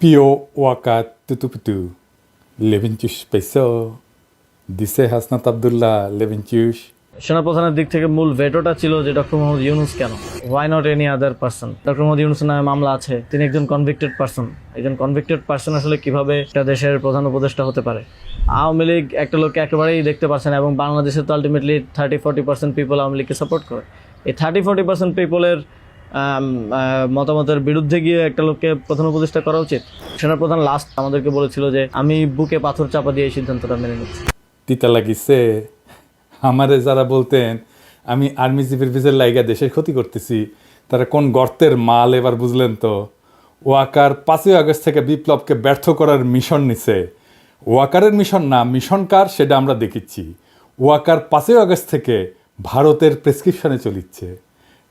Pio Waka Tutuputu, Leventus Peso, দিছে হাসনাত আবদুল্লাহ লেভেনচিউস সেনাপ্রধানের দিক থেকে মূল ভেটোটা ছিল যে ডক্টর মোহাম্মদ ইউনুস কেন? Why not any other person doctor Mohammad Yunus নামে মামলা আছে। তিনি একজন কনভিক্টেড পার্সন একজন কনভিক্টেড পার্সন আসলে কীভাবে একটা দেশের প্রধান উপদেষ্টা হতে পারে? আওয়ামী লীগ একটা লোককে একেবারেই দেখতে পারছে না এবং বাংলাদেশে তো ultimately thirty forty percent people Awami লীগকে সাপোর্ট করে। এই থার্টি ফোর্টি পার্সেন্ট পিপলের মতামতের বিরুদ্ধে গিয়ে একটা লোককে প্রধান উপদেষ্টা করা উচিত। সেনাপ্রধান লাস্ট আমাদেরকে বলেছিল যে, আমি বুকে পাথর চাপা দিয়ে এই সিদ্ধান্তটা মেনে নিচ্ছি। তিতা লাগিছে। আমারে যারা বলতেন, আমি আর্মি চিফের পিছের লাইগা দেশের ক্ষতি করতেছি, তারা কোন গর্তের মাল এবার বুঝলেন তো? ওয়াকার পাঁচই আগস্ট থেকে বিপ্লবকে ব্যর্থ করার মিশন নিছে। ওয়াকারের মিশন না মিশন কার সেটা আমরা দেখিচ্ছি। ওয়াকার পাঁচই আগস্ট থেকে ভারতের প্রেসক্রিপশনে চলিচ্ছে।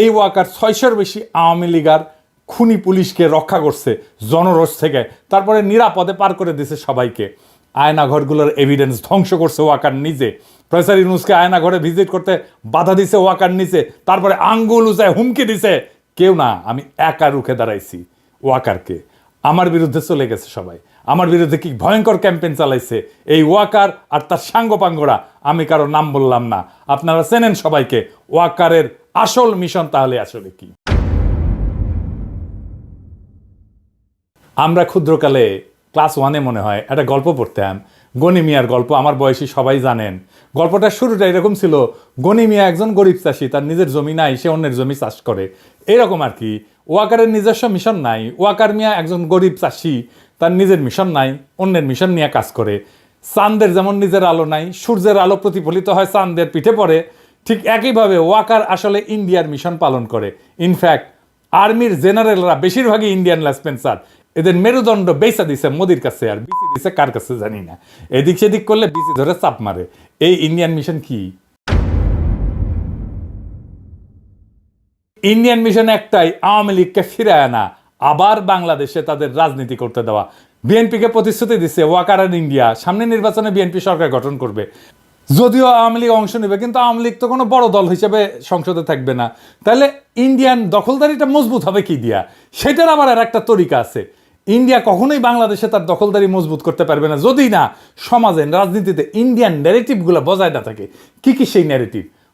এই ওয়াকার ছয়শোর বেশি আওয়ামী লীগার খুনি পুলিশকে রক্ষা করছে জনরোষ থেকে। তারপরে নিরাপদে পার করে দিছে সবাইকে। আয়নাঘরগুলোর এভিডেন্স ধ্বংস করছে ওয়াকার নিজে। প্রফেসর ইউনুসকে আয়নাঘরে ভিজিট করতে বাধা দিছে ওয়াকার নিচে তারপরে আঙ্গুল উচায় হুমকি দিছে। কেউ না, আমি একা রুখে দাঁড়াইছি ওয়াকারকে। আমার বিরুদ্ধে চলে গেছে সবাই। আমার বিরুদ্ধে কি ভয়ঙ্কর ক্যাম্পেইন চালাইছে? এই ওয়াকার আর তার সাঙ্গপাঙ্গরা, আমি কারও নাম বললাম না। আপনারা চেনেন সবাইকে, ওয়াকারের আসল মিশন তাহলে আসলে কি? আমরা ক্ষুদ্রকালে ক্লাস ওয়ানে মনে হয় একটা গল্প পড়তাম। গনি মিয়ার গল্প, আমার বয়সী সবাই জানেন। গল্পটার শুরুটা এরকম ছিল, গনি মিয়া একজন গরিব চাষি, তার নিজের জমি নাই, সে অন্যের জমি চাষ করে। এরকম আর কি, ওয়াকারের নিজস্ব মিশন নাই, ওয়াকার মিয়া একজন গরিব চাষি, তার নিজের মিশন নাই, অন্যের মিশন নিয়ে কাজ করে। চাঁদের যেমন নিজের আলো নাই, সূর্যের আলো প্রতিফলিত হয়, চাঁদের পিঠে পড়ে ঠিক একইভাবে ওয়াকার আসলে ইন্ডিয়ার মিশন পালন করে। ইনফ্যাক্ট আর্মির জেনারেলরা বেশিরভাগই ইন্ডিয়ান লেসপেন্সার এদের মেরুদণ্ড বেসা দিছে মোদির কাছে, আর বিসি দিছে কার কাছে জানি না। এদিক সেদিক করলে বিসি ধরে চাপ মারে। এই ইন্ডিয়ান মিশন কি? ইন্ডিয়ান মিশন একটাই আওয়ামী লীগকে ফিরে আনা, আবার বাংলাদেশে তাদের রাজনীতি করতে দেওয়া। বিএনপিকে প্রতিশ্রুতি দিচ্ছে ওয়াকার ইন্ডিয়া, সামনে নির্বাচনে বিএনপি সরকার গঠন করবে। যদিও আওয়ামী লীগ অংশ নেবে, কিন্তু আওয়ামী লীগ তো কোনো বড় দল হিসেবে সংসদে থাকবে না। তাহলে ইন্ডিয়ান দখলদারিটা মজবুত হবে কি দিয়া? সেটার আবার আর একটা তরিকা আছে। ইন্ডিয়া কখনোই বাংলাদেশে তার দখলদারি মজবুত করতে পারবে না। যদি না, সমাজে, রাজনীতিতে ইন্ডিয়ান ন্যারেটিভগুলো বজায় না থাকে, কি কি সেই ন্যারেটিভ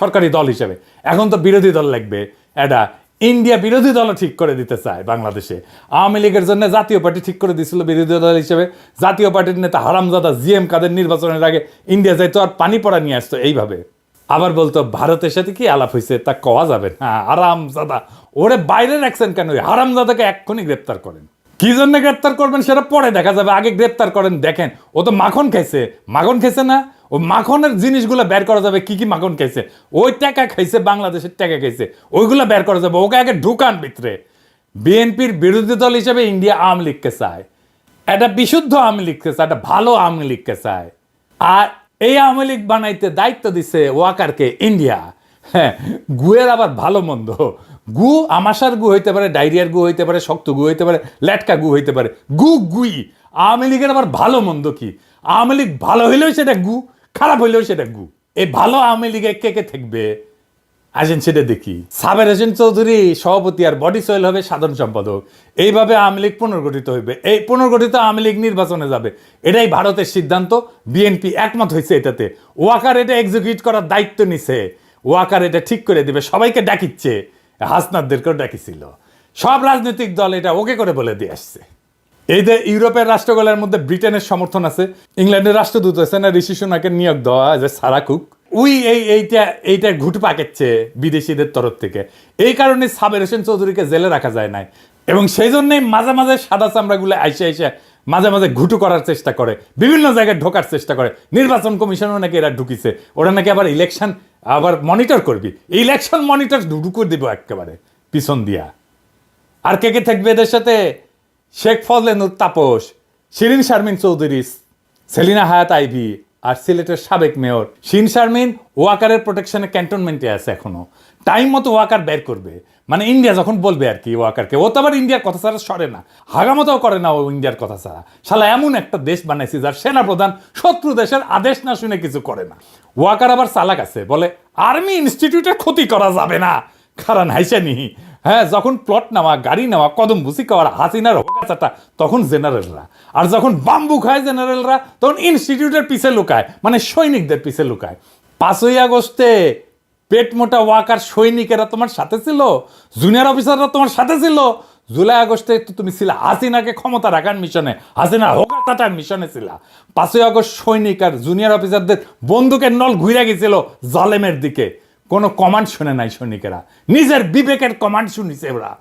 সরকারি দল হিসেবে। এখন তো বিরোধী দল লাগবে। এটা ইন্ডিয়া বিরোধী দলও ঠিক করে দিতে চায় বাংলাদেশে। আওয়ামী লীগের জন্য জাতীয় পার্টি ঠিক করে দিয়েছিল বিরোধী দল হিসেবে। জাতীয় পার্টির নেতা হারামজাদা জি এম কাদের নির্বাচনের আগে ইন্ডিয়া যাইতো আর পানি পড়া নিয়ে আসতো এইভাবে। আবার বলতো, ভারতের সাথে কি আলাপ হয়েছে? তা কওয়া যাবে না। হারামজাদা, ওরে বাইরে রাখছেন কেন? হারামজাদাকে এক্ষুনি গ্রেপ্তার করেন। কি জন্য গ্রেপ্তার করবেন সেটা পরে দেখা যাবে। আগে গ্রেপ্তার করেন, দেখেন, ও তো মাখন খাইছে। মাখন খাইছে না? ও মাখনের জিনিসগুলো বের করা যাবে, কি কি মাখন খাইছে? ওই টাকা খাইছে, বাংলাদেশের টাকা খাইছে, ওইগুলো বের করা যাবে, ওকে আগে ঢুকান ভিতরে। বিএনপির বিরোধী দল হিসেবে ইন্ডিয়া আওয়ামী লীগকে চায়। একটা বিশুদ্ধ আওয়ামী লীগকে চায় একটা ভালো আওয়ামী লীগকে চায়। আর এই আওয়ামী লীগ বানাইতে দায়িত্ব দিছে ওয়াকারকে ইন্ডিয়া। হ্যাঁ গুয়ের আবার ভালো মন্দ। গু আমাশার গু হইতে পারে, ডায়রিয়ার গু হইতে পারে, শক্ত গু হইতে পারে ল্যাটকা গু হইতে পারে। গু গুই। আওয়ামী লীগের আবার ভালো মন্দ কি? আওয়ামী লীগ ভালো হইলেও সেটা গু। খারাপ হইলেও সেটা গু। এই ভালো আওয়ামী লীগে কে কে থাকবে? আসেন সেটা দেখি। সাবের হোসেন চৌধুরী সভাপতি আর বডি সোয়েল হবে সাধারণ সম্পাদক। এইভাবে আওয়ামী লীগ পুনর্গঠিত হইবে। এই পুনর্গঠিত আওয়ামী লীগ নির্বাচনে যাবে। এটাই ভারতের সিদ্ধান্ত। বিএনপি একমত হয়েছে এটাতে। ওয়াকার এটা এক্সিকিউট করার দায়িত্ব নিছে। ওয়াকার এটা ঠিক করে দিবে। সবাইকে ডাকিচ্ছে। হাসনাদদেরকেও ডাকিছিল। সব রাজনৈতিক দল এটা ওকে করে বলে দিয়ে আসছে। এই যে ইউরোপের রাষ্ট্রগুলোর মধ্যে ব্রিটেনের সমর্থন আছে, ইংল্যান্ডের রাষ্ট্রদূত আছে না, ঋষি সোনাকে নিয়োগ দেওয়া যে সারা কুক। উই এই এইটা এইটা ঘুট পাকেচ্ছে বিদেশিদের তরফ থেকে। এই কারণে সাবের হোসেন চৌধুরীকে জেলে রাখা যায় নাই। এবং সেই জন্যই মাঝে মাঝে সাদা চামড়াগুলো আইসে আইসে মাঝে মাঝে ঘুটু করার চেষ্টা করে, বিভিন্ন জায়গায় ঢোকার চেষ্টা করে। নির্বাচন কমিশনও নাকি এরা ঢুকিছে, ওরা নাকি আবার ইলেকশন আবার মনিটর করবি। ইলেকশন মনিটর ঢুকু দিব একেবারে, পিছন দিয়া। আর কে কে থাকবে এদের সাথে? শেখ ফজলেনুর তাপস, শিরিন শারমিন চৌধুরী, সেলিনা হায়াত আইভি আর সিলেটের সাবেক মেয়র। শিন শারমিন ওয়াকারের প্রোটেকশনে ক্যান্টনমেন্টে আছে এখনও। টাইম মতো ওয়াকার বের করবে। মানে ইন্ডিয়া যখন বলবে আর কি ওয়াকারকে, ও তো আবার ইন্ডিয়ার কথা ছাড়া সরে না। হাগামতাও করে না ও ইন্ডিয়ার কথা ছাড়া। শালা, এমন একটা দেশ বানাইছি যার সেনাপ্রধান শত্রু দেশের আদেশ না শুনে কিছু করে না। ওয়াকার আবার চালাক আছে, বলে আর্মি ইনস্টিটিউটের ক্ষতি করা যাবে না। কারণ হাইসা নিহি হ্যাঁ যখন প্লট নেওয়া, গাড়ি নেওয়া, কদম ভুসি খাওয়ার, হাসিনার হোকাচাটা তখন জেনারেলরা আর যখন বাম্বু খায় জেনারেলরা তখন ইনস্টিটিউটের পিছে লুকায় মানে সৈনিকদের পিছে লুকায়। পাঁচই আগস্টে পেট মোটা ওয়াকার সৈনিকেরা তোমার সাথে ছিল? জুনিয়র অফিসাররা তোমার সাথে ছিল? জুলাই আগস্টে তো তুমি ছিল, হাসিনাকে ক্ষমতা রাখার মিশনে হাসিনা হোকা কাটার মিশনে ছিল। পাঁচই আগস্ট সৈনিক আর জুনিয়র অফিসারদের বন্দুকের নল ঘুরে গেছিল জালেমের দিকে। কোনো কমান্ড শুনে নাই সৈনিকেরা। নিজের বিবেকের কমান্ড শুনিছে ওরা।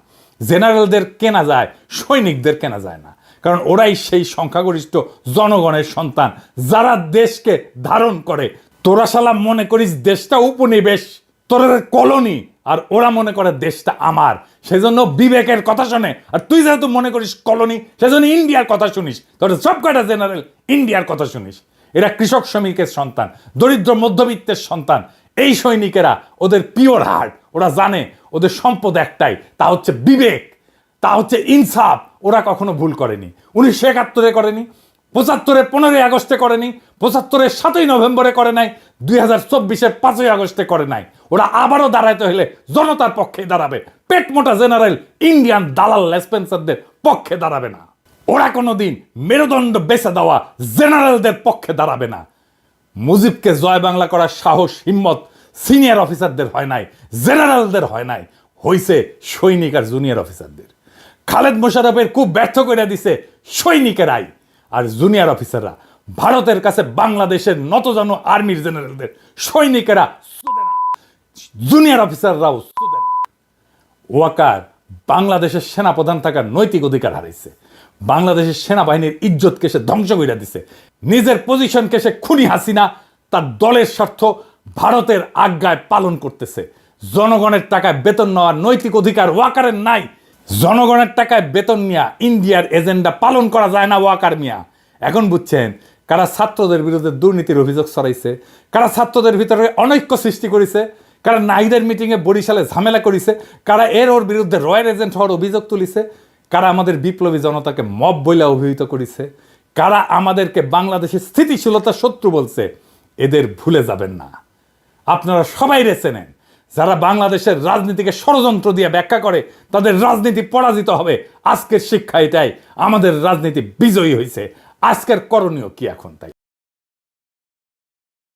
জেনারেলদের কেনা যায়, সৈনিকদের কেনা যায় না। কারণ ওরাই সেই সংখ্যাগরিষ্ঠ জনগণের সন্তান, যারা দেশকে ধারণ করে। তোরা শালা মনে করিস দেশটা উপনিবেশ, তোরা কলোনি, আর ওরা মনে করে দেশটা আমার। সেজন্য বিবেকের কথা শোনে। আর তুই যেহেতু মনে করিস কলোনি, সেজন্য ইন্ডিয়ার কথা শুনিস। তোরা সব কটা জেনারেল ইন্ডিয়ার কথা শুনিস। এরা কৃষক শ্রমিকের সন্তান, দরিদ্র মধ্যবিত্তের সন্তান এই সৈনিকেরা ওদের পিওর হার্ট, ওরা জানে ওদের সম্পদ একটাই, তা হচ্ছে বিবেক, তা হচ্ছে ইনসাফ, ওরা কখনো ভুল করেনি। উনিশশো একাত্তরে করেনি, পঁচাত্তরে পনেরোই আগস্টে করেনি পঁচাত্তরের সাতই নভেম্বরে করে নাই, দুই হাজার চব্বিশের পাঁচই আগস্টে করে নাই। ওরা আবারও দাঁড়াইতে হলে জনতার পক্ষে দাঁড়াবে। পেট মোটা জেনারেল ইন্ডিয়ান দালাল লেসপেন্সারদের পক্ষে দাঁড়াবে না। ওরা কোনোদিন মেরুদণ্ড বেছে দেওয়া জেনারেলদের পক্ষে দাঁড়াবে না। মুজিবকে জয় বাংলা করার সাহস, হিম্মত সিনিয়র অফিসারদের হয় নাই, জেনারেলদের হয় নাই, হইছে সৈনিক আর জুনিয়র অফিসারদের। খালেদ মোশারফের খুব ব্যর্থ করে দিছে সৈনিকেরাই আর জুনিয়র অফিসাররা ভারতের কাছে বাংলাদেশের নত নতজানু আর্মির জেনারেলদের সৈনিকেরা। জুনিয়র অফিসাররাও ওয়াকার বাংলাদেশের সেনাপ্রধান থাকার নৈতিক অধিকার হারাইছে। বাংলাদেশের সেনাবাহিনীর ইজ্জতকে সে ধ্বংস করে দিছে। নিজের পজিশনকে সে খুনি হাসিনা, তার দলের স্বার্থ ভারতের আজ্ঞায় পালন করতেছে। জনগণের টাকায় বেতন নেওয়ার নৈতিক অধিকার ওয়াকারের নাই। জনগণের টাকায় বেতন নেওয়া ইন্ডিয়ার এজেন্ডা পালন করা যায় না ওয়াকার মিয়া। এখন বুঝছেন কারা ছাত্রদের বিরুদ্ধে দুর্নীতির অভিযোগ ছড়াইছে, কারা ছাত্রদের ভিতরে অনৈক্য সৃষ্টি করেছে, কারা নাইদের মিটিংয়ে বরিশালে ঝামেলা করেছে, কারা এর ওর বিরুদ্ধে রয়্যাল এজেন্ট হওয়ার অভিযোগ তুলিছে কারা আমাদের বিপ্লবী জনতাকে মব বইলা অভিহিত করেছে, কারা আমাদেরকে বাংলাদেশের স্থিতিশীলতা শত্রু বলছে, এদের ভুলে যাবেন না। আপনারা সবাই রেছে নেন যারা বাংলাদেশের রাজনীতিকে ষড়যন্ত্র দিয়ে ব্যাখ্যা করে, তাদের রাজনীতি পরাজিত হবে। আজকের শিক্ষা এটাই, আমাদের রাজনীতি বিজয়ী হয়েছে আজকের করণীয় কি এখন তাই?